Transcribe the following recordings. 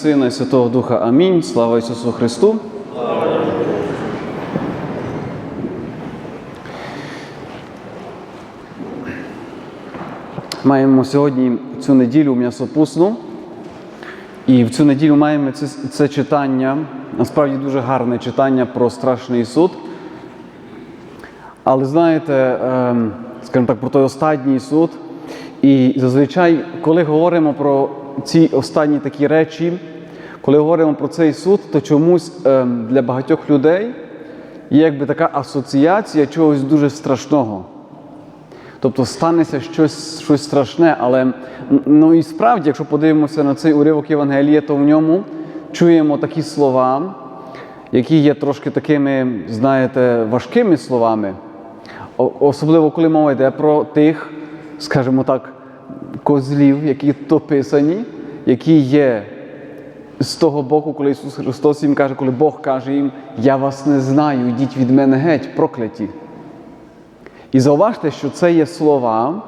Сина і Святого Духа. Амінь. Слава Ісусу Христу. Маємо сьогодні цю неділю м'ясопусну. І в цю неділю маємо це, це читання, насправді дуже гарне читання про страшний суд. Але знаєте, ем, скажімо так, про той останній суд. І зазвичай, коли говоримо про ці останні такі речі, коли говоримо про цей суд, то чомусь ем, для багатьох людей є якби така асоціація чогось дуже страшного. Тобто станеться щось щось страшне, але ну і справді, якщо подивимося на цей уривок Євангелія, то в ньому чуємо такі слова, які є трошки такими, знаєте, важкими словами. Особливо, коли мова йде про тих, скажімо так, козлів, які тут описані, які є з того боку, коли Ісус Христос їм каже, коли Бог каже їм, я вас не знаю, йдіть від мене геть, прокляті. І зауважте, що це є слова.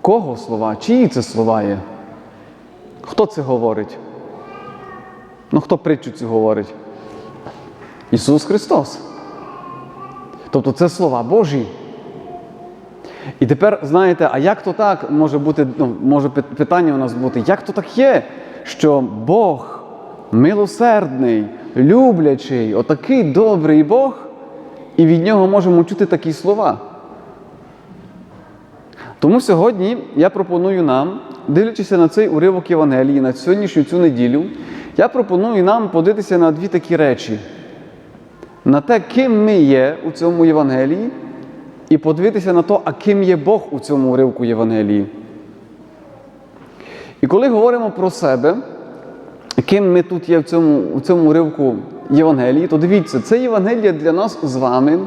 Кого слова? Чиї це слова є? Хто це говорить? Ну, хто притчу цю говорить? Ісус Христос. Тобто це слова Божі. І тепер, знаєте, а як то так може бути, ну, може питання у нас бути, як то так є, що Бог милосердний, люблячий, отакий добрий Бог, і від нього можемо чути такі слова? Тому сьогодні я пропоную нам, дивлячись на цей уривок Євангелії, на сьогоднішню цю неділю, я пропоную нам подивитися на дві такі речі: на те, ким ми є у цьому Євангелії, і подивитися на те, а ким є Бог у цьому уривку Євангелії. І коли говоримо про себе, ким ми тут є в цьому, в цьому уривку Євангелії, то дивіться, це Євангеліє для нас з вами,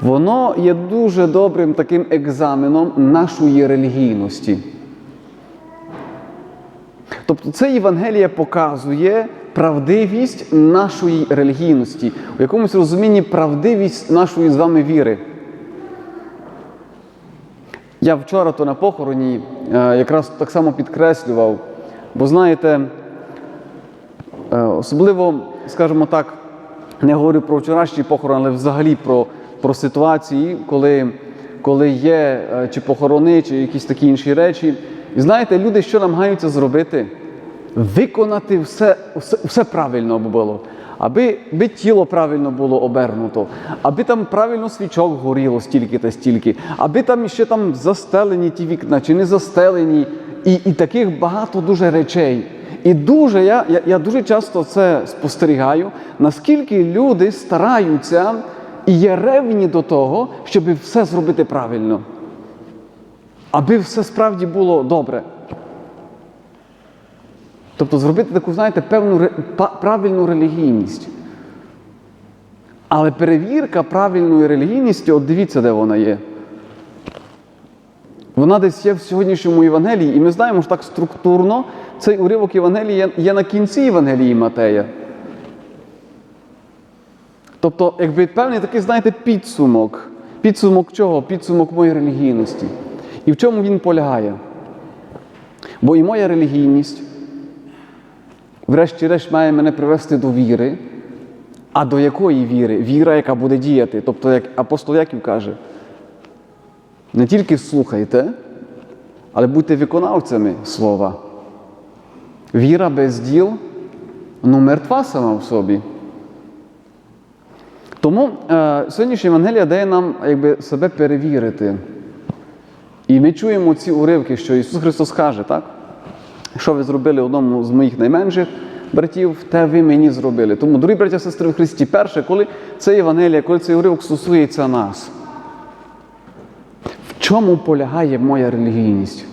воно є дуже добрим таким екзаменом нашої релігійності. Тобто це Євангеліє показує правдивість нашої релігійності, у якомусь розумінні правдивість нашої з вами віри. Я вчора то на похороні е, якраз так само підкреслював, бо знаєте, е, особливо, скажімо так, не говорю про вчорашній похорон, але взагалі про, про ситуації, коли, коли є е, чи похорони, чи якісь такі інші речі. І знаєте, люди що намагаються зробити? Виконати все, все, все правильно було. Аби, аби тіло правильно було обернуто, аби там правильно свічок горіло стільки та стільки, аби там ще там застелені ті вікна чи не застелені, і, і таких багато дуже речей. І дуже я, я, я дуже часто це спостерігаю, наскільки люди стараються і є ревні до того, щоб все зробити правильно, аби все справді було добре. Тобто зробити таку, знаєте, певну правильну релігійність. Але перевірка правильної релігійності, от дивіться, де вона є. Вона десь є в сьогоднішньому Євангелії, і ми знаємо, що так структурно цей уривок Євангелії є, на кінці Євангелії Матея. Тобто, якби певний такий, знаєте, підсумок. Підсумок чого? Підсумок моєї релігійності. І в чому він полягає? Бо і моя релігійність, врешті-решт, має мене привести до віри. А до якої віри? Віра, яка буде діяти. Тобто, як апостол Яків каже, не тільки слухайте, але будьте виконавцями слова. Віра без діл ну, мертва сама в собі. Тому е, сьогоднішня Євангелія дає нам якби, себе перевірити. І ми чуємо ці уривки, що Ісус Христос каже, так? Що ви зробили одному з моїх найменших братів, те ви мені зробили. Тому, дорогі браття сестри в Христі, перше, коли це Євангелія, коли цей уривок стосується нас, в чому полягає моя релігійність?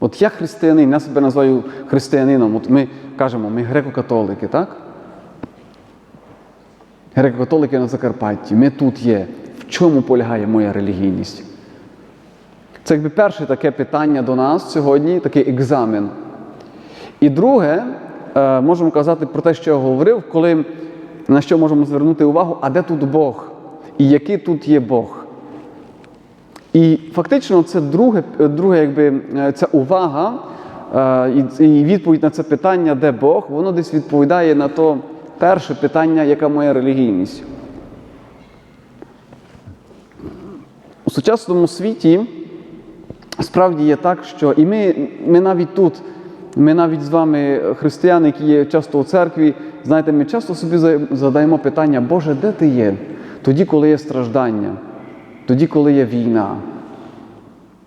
От я християнин, я себе називаю християнином. От ми кажемо, ми греко-католики, так? Греко-католики на Закарпатті, ми тут є. В чому полягає моя релігійність? Це якби перше таке питання до нас сьогодні, такий екзамен. І друге, е, можемо казати про те, що я говорив, коли на що можемо звернути увагу, а де тут Бог? І який тут є Бог? І фактично це друге, друге якби, е, ця увага е, і відповідь на це питання, де Бог, воно десь відповідає на то перше питання, яка моя релігійність. У сучасному світі справді є так, що і ми, ми навіть тут, ми навіть з вами, християни, які є часто у церкві, знаєте, ми часто собі задаємо питання, Боже, де ти є? Тоді, коли є страждання, тоді, коли є війна,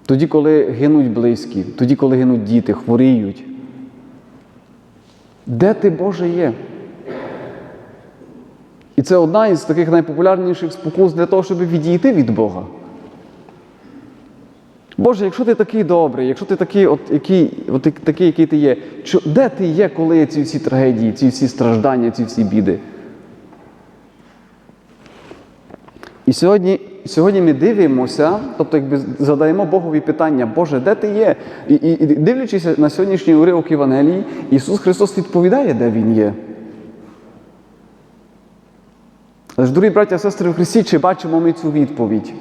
тоді, коли гинуть близькі, тоді, коли гинуть діти, хворіють. Де ти, Боже, є? І це одна із таких найпопулярніших спокус для того, щоб відійти від Бога. Боже, якщо ти такий добрий, якщо ти такий, от, який, от, такий, який ти є, що, де ти є, коли є ці всі трагедії, ці всі страждання, ці всі біди? І сьогодні, сьогодні ми дивимося, тобто якби задаємо Богові питання, Боже, де ти є? І, і, і дивлячись на сьогоднішній уривок Євангелії, Ісус Христос відповідає, де Він є. Але ж, дорогі браття сестри в Христі, чи бачимо ми цю відповідь?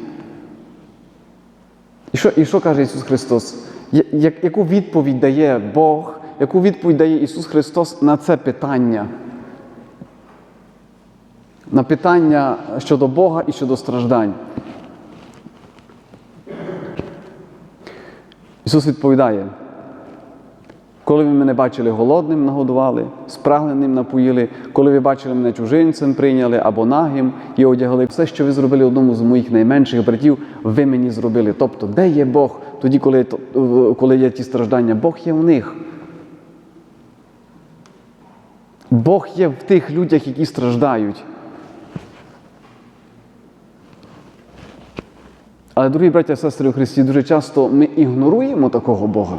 І що, і що каже Ісус Христос? Я- як- яку відповідь дає Бог, яку відповідь дає Ісус Христос на це питання? На питання щодо Бога і щодо страждань. Ісус відповідає, коли ви мене бачили голодним, нагодували, спрагленим напоїли, коли ви бачили мене чужинцем прийняли або нагим і одягли, все, що ви зробили одному з моїх найменших братів, ви мені зробили. Тобто, де є Бог тоді, коли, коли є ті страждання? Бог є в них. Бог є в тих людях, які страждають. Але, дорогі браття і сестри у Христі, дуже часто ми ігноруємо такого Бога.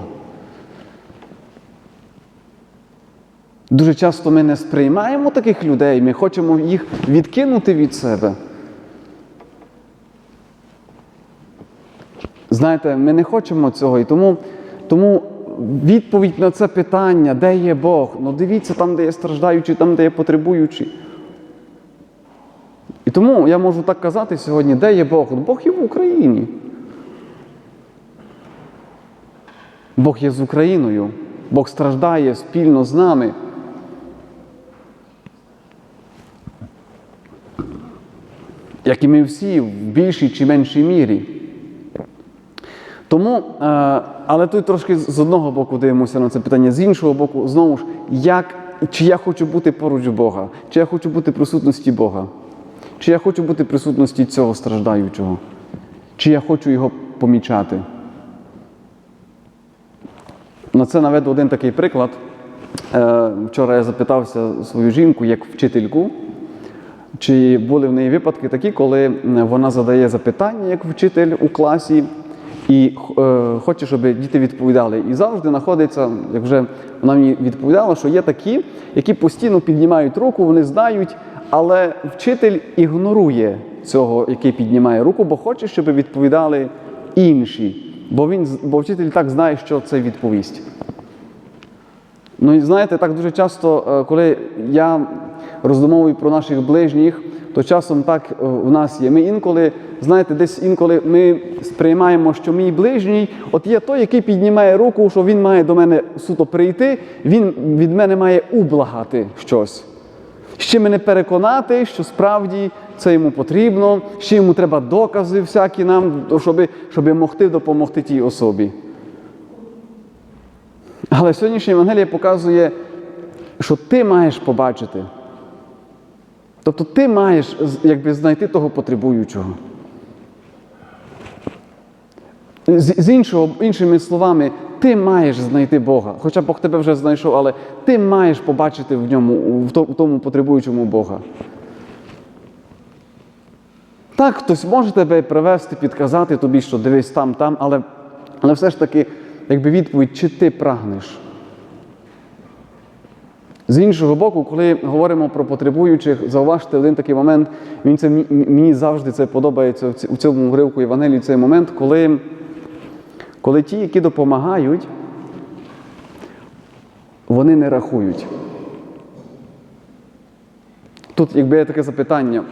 Дуже часто ми не сприймаємо таких людей, ми хочемо їх відкинути від себе. Знаєте, ми не хочемо цього. І тому, тому відповідь на це питання, де є Бог, ну дивіться там, де є страждаючий, там, де є потребуючий. І тому я можу так казати сьогодні, де є Бог? Бог є в Україні. Бог є з Україною. Бог страждає спільно з нами. Як і ми всі в більшій чи меншій мірі. Тому, е, але тут трошки з одного боку дивимося на це питання, з іншого боку, знову ж, як, чи я хочу бути поруч Бога, чи я хочу бути присутності Бога, чи я хочу бути присутності цього страждаючого, чи я хочу його помічати. На це наведу один такий приклад. Е, Вчора я запитався свою жінку як вчительку, чи були в неї випадки такі, коли вона задає запитання як вчитель у класі і е, хоче, щоб діти відповідали. І завжди знаходиться, як вже вона мені відповідала, що є такі, які постійно піднімають руку, вони знають, але вчитель ігнорує цього, який піднімає руку, бо хоче, щоб відповідали інші. Бо він бо вчитель так знає, що це відповість. Ну і знаєте, так дуже часто, е, коли я роздумовую про наших ближніх, то часом так е, у нас є. Ми інколи, знаєте, десь інколи ми сприймаємо, що мій ближній, от є той, який піднімає руку, що він має до мене суто прийти, він від мене має ублагати щось. Ще мене переконати, що справді це йому потрібно, ще йому треба докази всякі нам, щоб, щоб могти допомогти тій особі. Але сьогоднішня Євангелія показує, що ти маєш побачити. Тобто ти маєш якби, знайти того потребуючого. З, іншого, іншими словами, ти маєш знайти Бога. Хоча Бог тебе вже знайшов, але ти маєш побачити в ньому, в тому потребуючому Бога. Так, хтось може тебе привести, підказати тобі, що дивись там, там, але, але все ж таки, якби відповідь, чи ти прагнеш. З іншого боку, коли говоримо про потребуючих, зауважте один такий момент, він це, мені завжди це подобається у цьому уривку Євангелії, цей момент, коли, коли ті, які допомагають, вони не рахують. Тут, якби є таке запитання,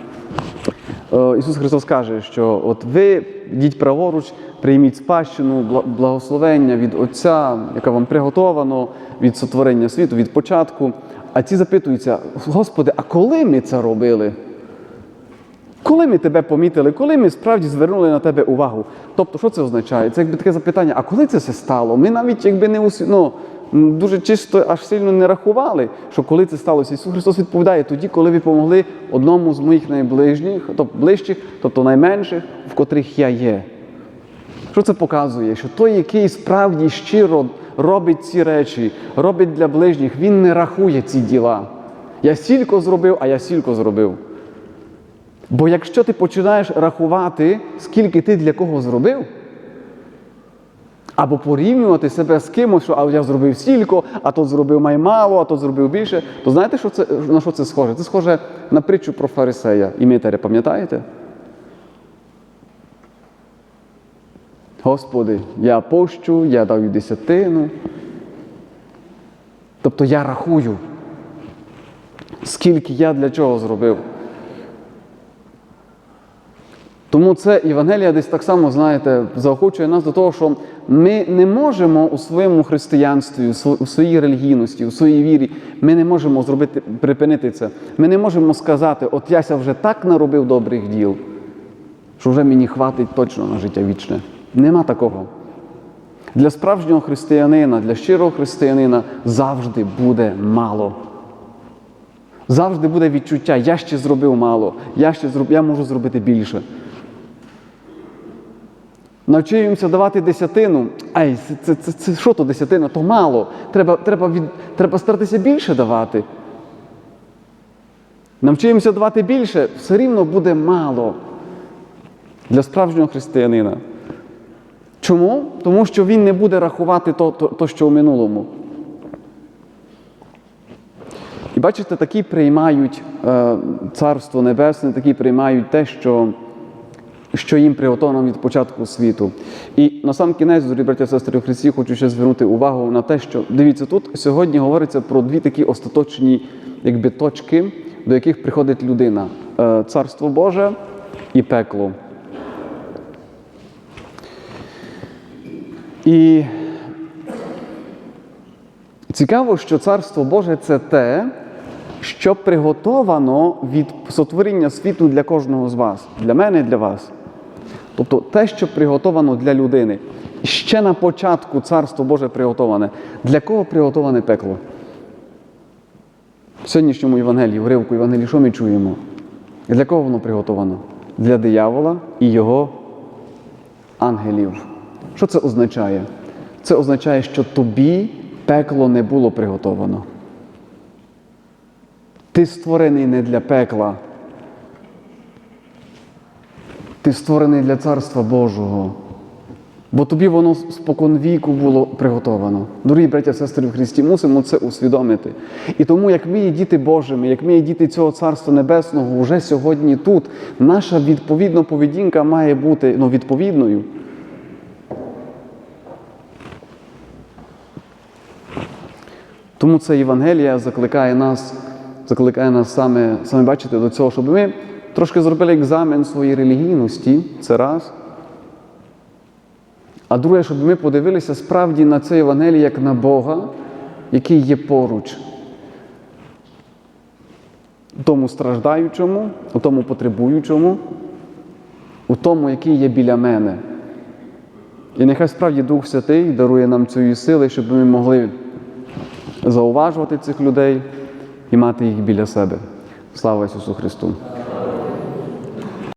Ісус Христос каже, що от ви йдіть праворуч, прийміть спадщину, благословення від Отця, яке вам приготовано від сотворення світу, від початку. А ці запитуються: Господи, а коли ми це робили? Коли ми тебе помітили, коли ми справді звернули на тебе увагу? Тобто, що це означає? Це якби таке запитання, а коли це все стало? Ми навіть якби не усі, ну, дуже чисто аж сильно не рахували, що коли це сталося. Ісус Христос відповідає тоді, коли ви помогли одному з моїх найближніх, тобто ближчих, тобто найменших, в котрих я є. Що це показує? Що той, який справді щиро робить ці речі, робить для ближніх, він не рахує ці діла. Я стільки зробив, а я стільки зробив. Бо якщо ти починаєш рахувати, скільки ти для кого зробив, або порівнювати себе з кимось, що а я зробив стільки, а то зробив маймало, а то зробив більше, то знаєте, що це, на що це схоже? Це схоже на притчу про фарисея і митаря, пам'ятаєте? Господи, я пощу, я даю десятину. Тобто я рахую, скільки я для чого зробив. Тому це Євангелія десь так само, знаєте, заохочує нас до того, що ми не можемо у своєму християнстві, у своїй релігійності, у своїй вірі, ми не можемо зробити, припинити це. Ми не можемо сказати, от яся вже так наробив добрих діл, що вже мені хватить точно на життя вічне. Нема такого. Для справжнього християнина, для щирого християнина завжди буде мало. Завжди буде відчуття, я ще зробив мало, я ще зроб... я можу зробити більше. Навчуємося давати десятину. Ай, це, це, це, що то десятина? То мало. Треба, треба, від, треба старатися більше давати. Навчуємося давати більше, все рівно буде мало для справжнього християнина. Чому? Тому що він не буде рахувати то, то, то що у минулому. І бачите, такі приймають е, Царство Небесне, такі приймають те, що, що їм приготовлено від початку світу. І на сам кінець, дорогі браття сестри у Христі, хочу ще звернути увагу на те, що дивіться, тут сьогодні говориться про дві такі остаточні якби, точки, до яких приходить людина: Е, Царство Боже і пекло. І Цікаво, що Царство Боже це те, що приготовано від сотворення світу для кожного з вас, для мене і для вас. Тобто те, що приготовано для людини. Ще на початку Царство Боже приготоване. Для кого приготоване пекло? В сьогоднішньому Євангелії, в ривку Євангелії, що ми чуємо? Для кого воно приготовано? Для диявола і його ангелів. Що це означає? Це означає, що тобі пекло не було приготовано. Ти створений не для пекла. Ти створений для Царства Божого. Бо тобі воно спокон віку було приготовано. Дорогі браття сестри в Христі, мусимо це усвідомити. І тому, як ми є діти Божими, як ми є діти цього Царства Небесного, вже сьогодні тут, наша відповідна поведінка має бути ну, відповідною. Тому це Євангелія закликає нас, закликає нас саме, саме бачите, до цього, щоб ми трошки зробили екзамен своєї релігійності, це раз. А друге, щоб ми подивилися справді на це Євангеліє як на Бога, який є поруч. У тому страждаючому, у тому потребуючому, у тому, який є біля мене. І нехай справді Дух Святий дарує нам цієї сили, щоб ми могли зауважувати цих людей і мати їх біля себе. Слава Ісусу Христу!